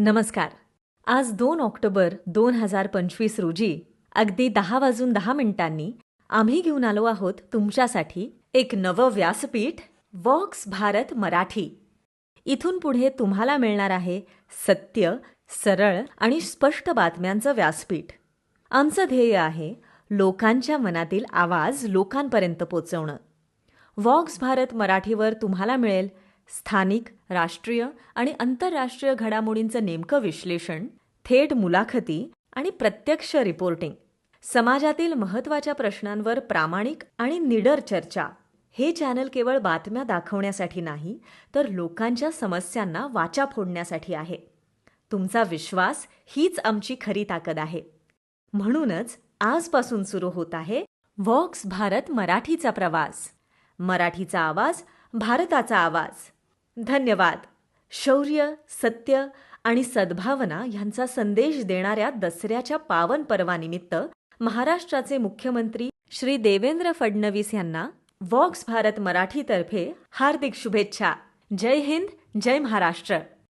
नमस्कार. आज दोन ऑक्टोबर दोन हजार पंचवीस रोजी अगदी दहा वाजून दहा मिनिटांनी आम्ही घेऊन आलो आहोत तुमच्यासाठी एक नवं व्यासपीठ वॉक्स भारत मराठी. इथून पुढे तुम्हाला मिळणार आहे सत्य सरळ आणि स्पष्ट बातम्यांचं व्यासपीठ. आमचं ध्येय आहे लोकांच्या मनातील आवाज लोकांपर्यंत पोचवणं. वॉक्स भारत मराठीवर तुम्हाला मिळेल स्थानिक राष्ट्रीय आणि आंतरराष्ट्रीय घडामोडींचं नेमकं विश्लेषण थेट मुलाखती आणि प्रत्यक्ष रिपोर्टिंग. समाजातील महत्त्वाच्या प्रश्नांवर प्रामाणिक आणि निडर चर्चा. हे चॅनल केवळ बातम्या दाखवण्यासाठी नाही तर लोकांच्या समस्यांना वाचा फोडण्यासाठी आहे. तुमचा विश्वास हीच आमची खरी ताकद आहे. म्हणूनच आजपासून सुरू होत आहे वॉक्स भारत मराठीचा प्रवास. मराठीचा आवाज भारताचा आवाज. धन्यवाद. शौर्य सत्य आणि सद्भावना यांचा संदेश देणाऱ्या दसऱ्याच्या पावन पर्वानिमित्त महाराष्ट्राचे मुख्यमंत्री श्री देवेंद्र फडणवीस यांना वॉक्स भारत मराठीतर्फे हार्दिक शुभेच्छा. जय हिंद जय महाराष्ट्र.